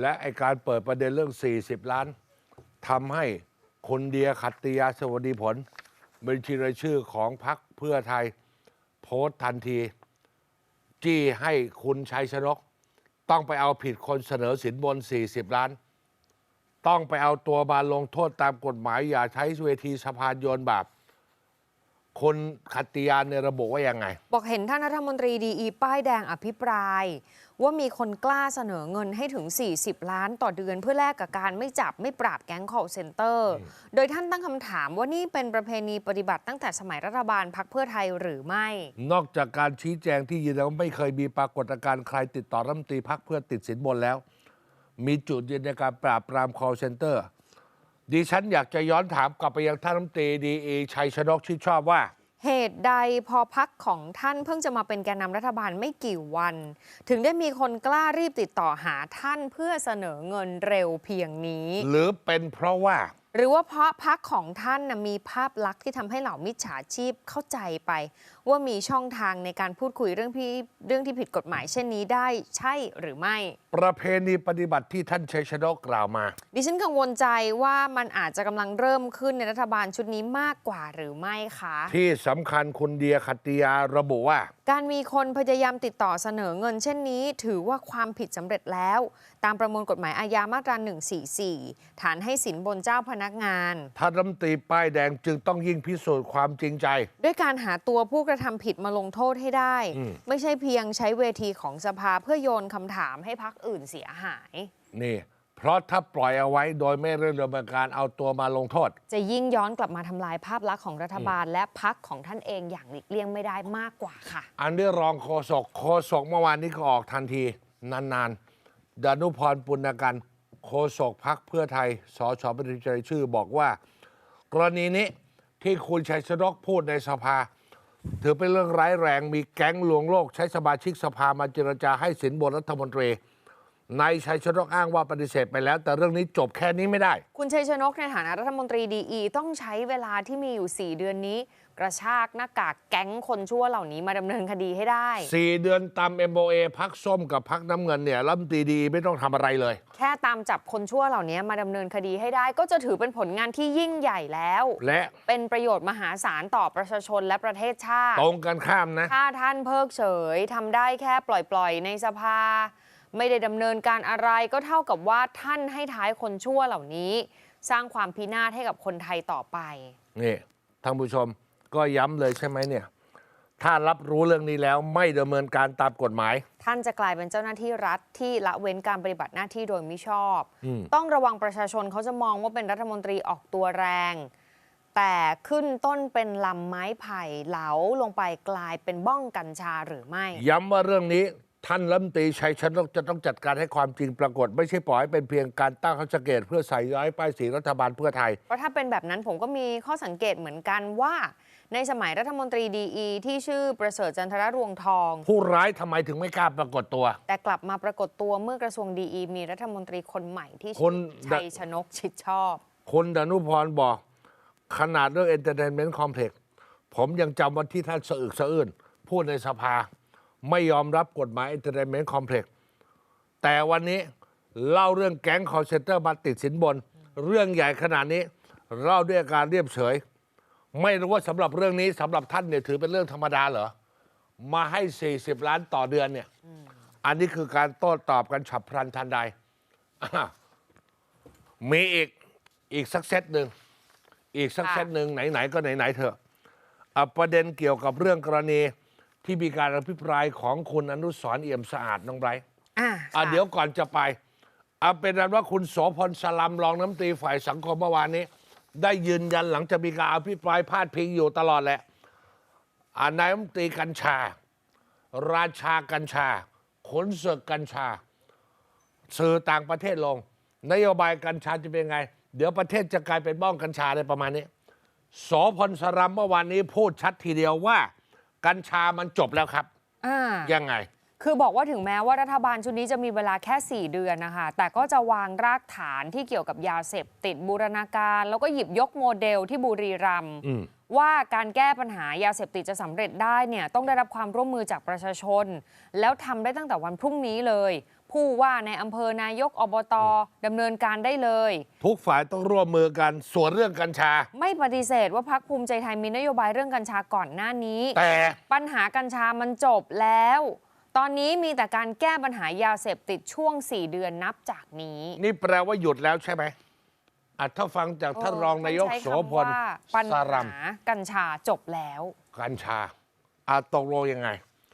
และไอการเปิดประเด็นเรื่อง 40 ล้านทำให้คนเดียขัตติยาสวัสดีผลบัญชีรายชื่อของพรรคเพื่อไทย โพสต์ทันที จี้ให้คุณชัยชนก ต้องไปเอาผิดคนเสนอสินบน 40 ล้าน ต้องไปเอาตัวมาลงโทษตามกฎหมายอย่าใช้เวทีสะพานโยนบาป คนขัตติยาในยระบุว่ายังไง บอกเห็นท่านรัฐมนตรีดีอีป้ายแดงอภิปราย ว่ามีคนกล้าเสนอเงินให้ถึง 40 ล้านต่อเดือนเพื่อแลกกับการไม่จับไม่ปราบแก๊ง call center โดยท่านตั้งคำถามว่านี่เป็นประเพณีปฏิบัติตั้งแต่สมัยรัฐบาลพักเพื่อไทยหรือไม่ นอกจากการชี้แจงที่ยืนยันว่าไม่เคยมีปรากฏการณ์ใครติดต่อรัฐมนตรีพักเพื่อติดสินบนแล้ว มีจุดยืนในการปราบปราม call center ดิฉันอยากจะย้อนถามกลับไปยังท่านรัฐมนตรีดีเอชัยชนกชิดชอบว่า เหตุใดพอพักของท่านเพิ่งจะมาเป็นแกนนำรัฐบาลไม่กี่วัน ถึงได้มีคนกล้ารีบติดต่อหาท่านเพื่อเสนอเงินเร็วเพียงนี้ หรือเป็นเพราะว่า หรือว่าเพราะพักของท่านนะมีภาพลักษณ์ที่ทำให้เหล่ามิจฉาชีพเข้าใจไป ว่ามีช่องทางในการพูดคุยเรื่องที่เรื่องที่ผิดกฎหมายเช่นนี้ได้ใช่หรือไม่ ประเพณีปฏิบัติที่ท่านชัยชนกกล่าวมา ดิฉันกังวลใจว่ามันอาจจะกำลังเริ่มขึ้นในรัฐบาลชุดนี้มากกว่าหรือไม่คะ ที่สำคัญคุณเดียขัตติยาระบุว่า การมีคนพยายามติดต่อเสนอเงิน เช่นนี้ ถือว่าความผิดสำเร็จแล้ว ตามประมวลกฎหมายอาญามาตรา144 ฐานให้สินบนเจ้าพนักงาน ท่านรัฐมนตรีป้ายแดงจึงต้องยิ่งพิสูจน์ความจริงใจ ด้วยการหาตัวผู้กระทำผิดมาลงโทษให้ได้ อืม ไม่ใช่เพียงใช้เวทีของสภาเพื่อโยนคำถามให้พักอื่นเสียหาย นี่ เพราะถ้าปล่อยเอาไว้โดยไม่เริ่มดำเนินการเอาตัวมาลงโทษ จะยิ่งย้อนกลับมาทำลายภาพลักษณ์ของรัฐบาล และพักของท่านเองอย่างหลีกเลี่ยงไม่ได้มากกว่าค่ะ อันนี้รองโฆษกโฆษกเมื่อวานนี้ก็ออกทันที นานๆดานุพรปุณกัน โฆษกพักเพื่อไทย สชบัญชีรายชื่อบอกว่า กรณีนี้ที่คุณชัยชนกพูดในสภา ถือเป็นเรื่องร้ายแรงมีแก๊งลวงโลกใช้สมาชิกสภามาเจรจาให้สินบนรัฐมนตรี นายชัยชนกอ้างว่าปฏิเสธไปแล้ว แต่เรื่องนี้จบแค่นี้ไม่ได้ คุณชัยชนกในฐานะรัฐมนตรีดีอีต้องใช้เวลาที่มีอยู่ 4 เดือนนี้ กระชากหน้ากากแก๊งคนชั่วเหล่านี้มาดำเนินคดีให้ได้สี่เดือนตาม MOA พักส้มกับพักน้ำเงินเนี่ยรัฐมนตรีดีไม่ต้องทำอะไรเลย แค่ตามจับคนชั่วเหล่านี้มาดำเนินคดีให้ได้ ก็จะถือเป็นผลงานที่ยิ่งใหญ่แล้ว และเป็นประโยชน์มหาศาลต่อประชาชนและประเทศชาติตรงกันข้ามนะถ้าท่านเพิกเฉยทำได้แค่ปล่อยๆ ในสภา ไม่ได้ดำเนินการอะไรก็เท่ากับว่าท่านให้ท้ายคนชั่วเหล่านี้ สร้างความพินาศให้กับคนไทยต่อไป นี่ท่านผู้ชมก็ย้ำเลยใช่ไหมเนี่ย ถ้ารับรู้เรื่องนี้แล้วไม่ดำเนินการตามกฎหมาย ท่านจะกลายเป็นเจ้าหน้าที่รัฐที่ละเว้นการปฏิบัติหน้าที่โดยมิชอบ อืม ต้องระวังประชาชนเขาจะมองว่าเป็นรัฐมนตรีออกตัวแรง แต่ขึ้นต้นเป็นลำไม้ไผ่เหลาลงไปกลายเป็นบ้องกัญชาหรือไม่ ย้ำว่าเรื่องนี้ ท่านรัฐมนตรีชัยชนกจะต้องจัดการให้ความจริงปรากฏ ไม่ใช่ปล่อยให้เป็นเพียงการตั้งข้อสังเกต เพื่อใส่ร้ายป้ายสีรัฐบาลเพื่อไทย เพราะถ้าเป็นแบบนั้นผมก็มีข้อสังเกตเหมือนกันว่า ในสมัยรัฐมนตรีดีอีที่ชื่อประเสริฐจันทรรวงทอง ผู้ร้ายทำไมถึงไม่กล้าปรากฏตัว แต่กลับมาปรากฏตัวเมื่อกระทรวงดีอีมีรัฐมนตรีคนใหม่ที่คชื่นอชัยชนกชิดชอบคุณดนุพรบอก ขนาดเรื่อง Entertainment Complex ผมยังจำวันที่ท่านสะอึกสะอื้นพูดในสภา ไม่ยอมรับกฎหมาย Entertainment Complex แต่วันนี้เล่าเรื่องแก๊งคอร์เซนเตอร์มาติดสินบน เรื่องใหญ่ขนาดนี้ เล่าด้วยอาการเรียบเฉย ไม่รู้ว่าสำหรับเรื่องนี้สำหรับท่านเนี่ยถือเป็นเรื่องธรรมดาเหรอ มาให้ 40 ล้านต่อเดือนเนี่ย อันนี้คือการโต้ตอบกันฉับพลันทันใด มีอีกอีกสักเซตหนึ่งอีกสักเซตหนึ่งไหนๆก็ไหนๆเถอะประเด็นเกี่ยวกับเรื่องกรณี ที่มีการอภิปรายของคุณอนุสรณ์เอี่ยมสะอาดน้องไบรท์อ่าอะค่ะเดี๋ยวก่อนจะไปเอาเป็นนั้นว่าคุณโสพลสลัมรองน้ำตรีฝ่ายสังคมเมื่อวานนี้ ได้ยืนยันหลังจะมีการอภิปรายพาดพิงอยู่ตลอดแหละอ่านายรัฐมนตรีกัญชา ราชากัญชา ขนเสือกกัญชา สื่อต่างประเทศลง นโยบายกัญชาจะเป็นไง เดี๋ยวประเทศจะกลายเป็นบ้องกัญชาอะไรประมาณนี้โสพลสลัมเมื่อวานนี้พูดชัดทีเดียวว่า กัญชามันจบแล้วครับอ่ายังไง คือบอกว่าถึงแม้ว่ารัฐบาลชุดนี้จะมีเวลาแค่ 4 เดือนนะคะ แต่ก็จะวางรากฐานที่เกี่ยวกับยาเสพติดบูรณาการ แล้วก็หยิบยกโมเดลที่บุรีรัมย์อืมว่าการแก้ปัญหายาเสพติดจะสำเร็จได้เนี่ยต้องได้รับความร่วมมือจากประชาชน แล้วทำได้ตั้งแต่วันพรุ่งนี้เลย ผู้ว่าในอำเภอนายกอบตดำเนินการได้เลย ทุกฝ่ายต้องร่วมมือกันส่วนเรื่องกัญชา ไม่ปฏิเสธว่าพักภูมิใจไทยมีนโยบายเรื่องกัญชาก่อนหน้านี้ แต่ปัญหากัญชามันจบแล้ว ตอนนี้มีแต่การแก้ปัญหายาเสพติดช่วง 4 เดือนนับจากนี้ นี่แปลว่าหยุดแล้วใช่ไหมอะถ้าฟังจากท่านรองนายกท่โสใช้พคำลว่าปัญสารัมหากัญชาจบแล้ว กัญชาอะตกลงยังไง